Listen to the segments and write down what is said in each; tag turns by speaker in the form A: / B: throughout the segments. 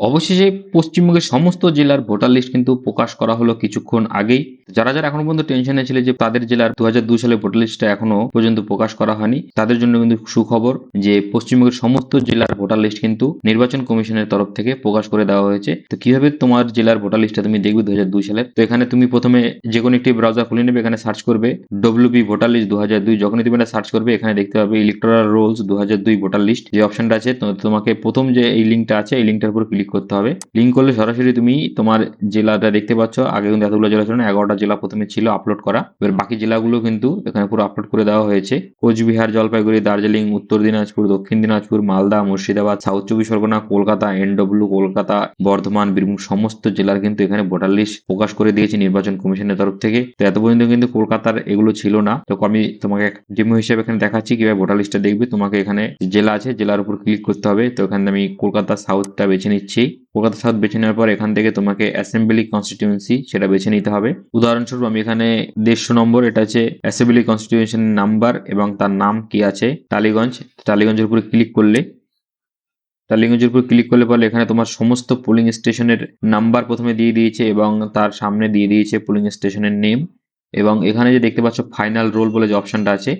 A: অবশেষে পশ্চিমবঙ্গের সমস্ত জেলার ভোটার লিস্ট কিন্তু প্রকাশ করা হলো কিছুক্ষণ আগেই। যারা যারা এখনও পর্যন্ত টেনশনে ছিল যে তাদের জেলার দু সালে ভোটার লিস্টটা এখনও পর্যন্ত প্রকাশ করা হয়নি, তাদের জন্য কিন্তু সুখবর যে পশ্চিমবঙ্গের সমস্ত জেলার ভোটার লিস্ট কিন্তু নির্বাচন কমিশনের তরফ থেকে প্রকাশ করে দেওয়া হয়েছে। তো কীভাবে তোমার জেলার ভোটার লিস্টটা তুমি দেখবে দু সালের তো এখানে তুমি প্রথমে যে কোনো একটি ব্রাউজার খুলে নেবে, এখানে সার্চ করবে ডব্লিউবি ভোটার লিস্ট দু হাজার দুই। যখনই তুমি এটা সার্চ করবে, এখানে দেখতে পাবে ইলেকট্রাল রোলস দু হাজার দুই ভোটার লিস্ট যে অপশনটা আছে। তোমাকে প্রথম যে এই লিঙ্কটা আছে, এই লিঙ্কটার উপর ক্লিক করতে হবে। লিঙ্ক করলে সরাসরি তুমি তোমার জেলাটা দেখতে পাচ্ছ। আগে কিন্তু এতগুলো জেলা ছিল না, এগারোটা জেলা প্রথমে ছিল আপলোড করা। এবার বাকি জেলাগুলো কিন্তু এখানে পুরো আপলোড করে দেওয়া হয়েছে। কোচবিহার, জলপাইগুড়ি, দার্জিলিং, উত্তর দিনাজপুর, দক্ষিণ দিনাজপুর, মালদা, মুর্শিদাবাদ সাউথ চব্বিশ পরগনা, কলকাতা এনডব্লিউ কলকাতা, বর্ধমান, বীরভূম সমস্ত জেলার কিন্তু এখানে ভোটার লিস্ট প্রকাশ করে দিয়েছে নির্বাচন কমিশনের তরফ থেকে। তো এত পর্যন্ত কিন্তু কলকাতার এগুলো ছিল না। তো আমি তোমাকে ডেমো হিসেবে এখানে দেখাচ্ছি কীভাবে ভোটার লিস্টটা দেখবে। তোমাকে এখানে জেলা আছে, জেলার উপর ক্লিক করতে হবে। তো এখানে আমি কলকাতা সাউথটা বেছে নিচ্ছি। কলকাতা সাউথ বেছে নেওয়ার পর এখান থেকে তোমাকে অ্যাসেম্বলি কনস্টিটিউয়েন্সি সেটা বেছে নিতে হবে। উদাহরণস্বরূপ আমি এখানে দেড়শো নম্বর, এটা হচ্ছে অ্যাসেম্বলি কনস্টিটিউশন নাম্বার এবং তার নাম কি আছে? টালিগঞ্জ। টালিগঞ্জের উপরে ক্লিক করলে, টালিগঞ্জের উপর ক্লিক করলে পরে এখানে তোমার সমস্ত পোলিং স্টেশনের নাম্বার প্রথমে দিয়ে দিয়েছে এবং তার সামনে দিয়ে দিয়েছে পোলিং স্টেশনের নেম এবং এখানে যে দেখতে পাচ্ছ ফাইনাল রোল বলে যে অপশনটা আছে,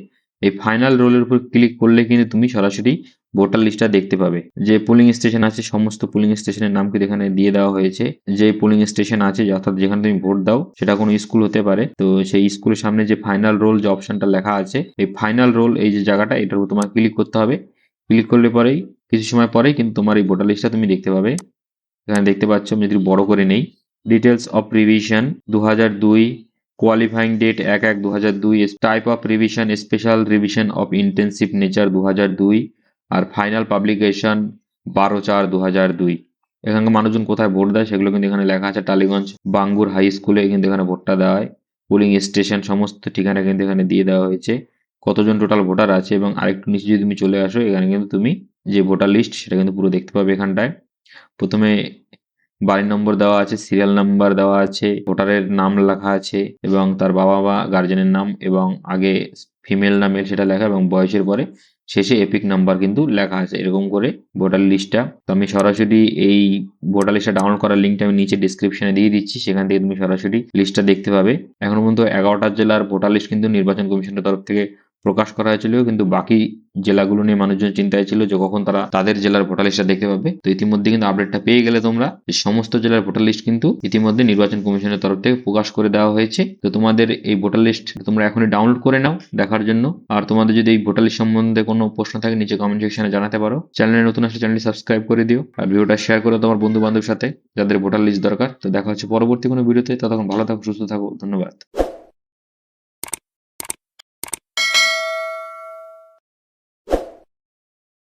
A: এই ফাইনাল রোলের উপর ক্লিক করলে কিন্তু তুমি সরাসরি ভোটার লিস্টটা দেখতে পাবে। যে পোলিং স্টেশন আছে, সমস্ত পোলিং স্টেশনের নাম কিন্তু এখানে দিয়ে দেওয়া হয়েছে। যে পোলিং স্টেশন আছে, অর্থাৎ যেখানে তুমি ভোট দাও, সেটা কোনো স্কুল হতে পারে। তো সেই স্কুলের সামনে যে ফাইনাল রোল যে অপশনটা লেখা আছে, এই ফাইনাল রোল এই যে জায়গাটা, এটার উপর তোমার ক্লিক করতে হবে। ক্লিক করলে পরেই, কিছু সময় পরেই কিন্তু তোমার এই ভোটার লিস্টটা তুমি দেখতে পাবে। এখানে দেখতে পাচ্ছ, আমি যদি বড় করে নেই। ডিটেলস অফ রিভিশন দু হাজার দুই কোয়ালিফাইং ডেট এক এক দু হাজার দুই type of revision special revision of intensive nature দু হাজার দুই। আর ফাইনাল পাবলিকেশন বারো চার দু হাজার দুই। এখানকার মানুষজন কোথায় ভোট দেয় সেগুলো কিন্তু এখানে লেখা আছে টালিগঞ্জ, বাঙ্গুর হাই স্কুলে কিন্তু এখানে ভোটটা দেওয়া হয়। পোলিং স্টেশন সমস্ত ঠিকানা কিন্তু এখানে দিয়ে দেওয়া হয়েছে। কতজন টোটাল ভোটার আছে এবং আরেকটু নিচে যদি তুমি চলে আসো, এখানে কিন্তু তুমি যে ভোটার লিস্ট সেটা কিন্তু পুরো দেখতে পাবে এখানটায়। প্রথমে বাড়ির নম্বর দেওয়া আছে সিরিয়াল নাম্বার দেওয়া আছে ভোটারের নাম লেখা আছে এবং তার বাবা বা গার্জেনের নাম এবং আগে ফিমেল না মেল সেটা লেখা এবং বয়সের পরে শেষে এপিক নাম্বার কিন্তু লেখা আছে। এরকম করে ভোটার লিস্টটা তো আমি সরাসরি এই ভোটার লিস্টটা ডাউনলোড করার লিঙ্কটা আমি নিচে ডিসক্রিপশনে দিয়ে দিচ্ছি। সেখান থেকে তুমি সরাসরি লিস্টটা দেখতে পাবে। এখনও পর্যন্ত এগারোটা জেলার ভোটার লিস্ট কিন্তু নির্বাচন কমিশনের তরফ থেকে প্রকাশ করা হয়েছিল, কিন্তু বাকি জেলাগুলো নিয়ে মানুষজন চিন্তায় ছিল যে কখন তারা তাদের জেলার ভোটার লিস্টটা দেখতে পাবে। তো ইতিমধ্যে কিন্তু আপডেটটা পেয়ে গেলে তোমরা সমস্ত জেলার ভোটার লিস্ট কিন্তু ইতিমধ্যে নির্বাচন কমিশনের তরফ থেকে প্রকাশ করে দেওয়া হয়েছে। তো তোমাদের এই ভোটার লিস্ট তোমরা এখনই ডাউনলোড করে নাও দেখার জন্য। আর তোমাদের যদি এই ভোটার লিস্ট সম্বন্ধে কোনো প্রশ্ন থাকে, নিচে কমেন্ট সেকশনে জানাতে পারো। চ্যানেলে নতুন আসলে চ্যানেলটি সাবস্ক্রাইব করে দিও আর ভিডিওটা শেয়ার করো তোমার বন্ধু বান্ধবের সাথে যাদের ভোটার লিস্ট দরকার। তো দেখা হচ্ছে পরবর্তী কোনো ভিডিওতে। ততক্ষণ ভালো থাকো, সুস্থ থাকো, ধন্যবাদ।